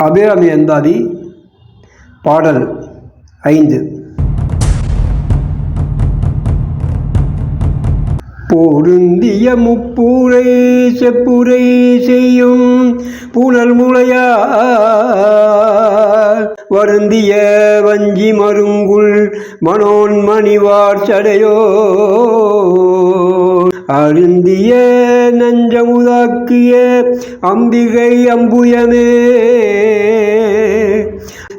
அபிராமி அந்தாதி பாடல் ஐந்து. பொருந்திய முப்பூரை செப்புரை செய்யும் புனல் முளையா வருந்திய வஞ்சி மருங்குள் மனோன் மணிவார் சடையோ அருந்திய நஞ்சமுதாக்கிய அம்பிகை அம்புயமே.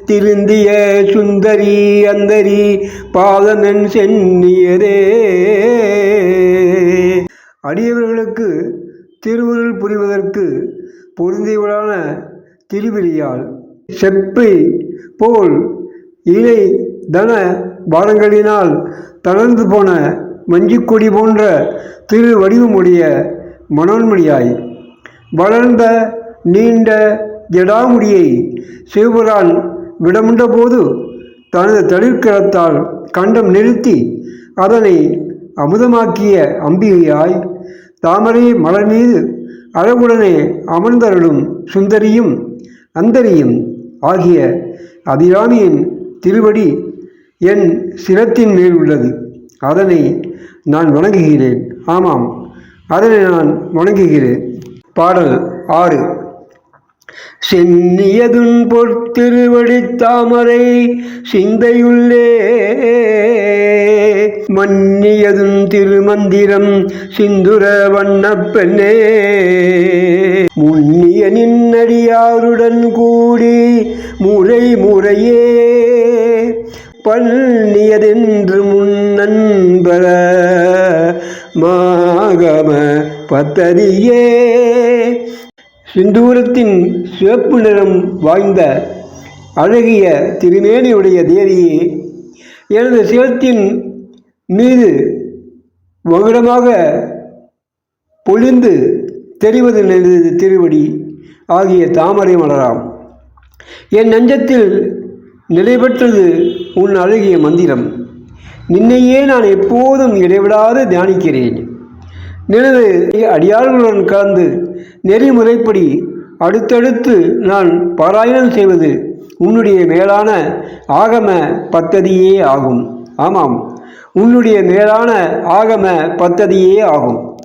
திருந்திய சுந்தரி அந்தரி பாதனன் சென்னியதே. அடியவர்களுக்கு திருவுருள் புரிவதற்கு பொருந்தியவளான திருவிழியால் செப்பை போல் இலை தன பானங்களினால் தளர்ந்து போன வஞ்சிக்கொடி போன்ற திரு வடிவமுடைய மனோன்மணியாய் வளர்ந்த நீண்ட ஜடாமுடியை சிவபுரான் விடமுண்ட போது தனது தளிர்கரத்தால் கண்டம் நிறுத்தி அதனை அமுதமாக்கிய அம்பிகையாய் தாமரை மலர் மீது அழகுடனே அமர்ந்தருளும் சுந்தரியும் அந்தரியும் ஆகிய அபிராமியின் திருவடி என் சிரத்தின் மேல் உள்ளது அதனை நான் வணங்குகிறேன். ஆமாம் அதனை நான் வணங்குகிறேன். பாடல் ஆறு. சென்னியதுன் பொற்திருவடி தாமரை சிந்தையுள்ளே. மன்னியதும் திருமந்திரம் சிந்துர வண்ணப்பெண்ணே முன்னிய நின்னடியாருடன் கூடி முறை முறையே. பன்னியதென்று நண்பர மாகம பத்ததியே சிந்தூரத்தின் சிவப்பு நிறம் வாய்ந்த அழகிய திருமேனியுடைய தேவியே எனது சிவத்தின் மீது மகுடமாக பொழிந்து தெரிவது எனது திருவடி ஆகிய தாமரை மலராம். என் நெஞ்சத்தில் நிலை பெற்றது உன் அழகிய மந்திரம். நின்னையே நான் எப்போதும் இடைவிடாது தியானிக்கிறேன். எனது அடியார்களுடன் கலந்து நெறிமுறைப்படி அடுத்தடுத்து நான் பாராயணம் செய்வது உன்னுடைய மேலான ஆகம பத்ததியே ஆகும். ஆமாம் உன்னுடைய மேலான ஆகம பத்ததியே ஆகும்.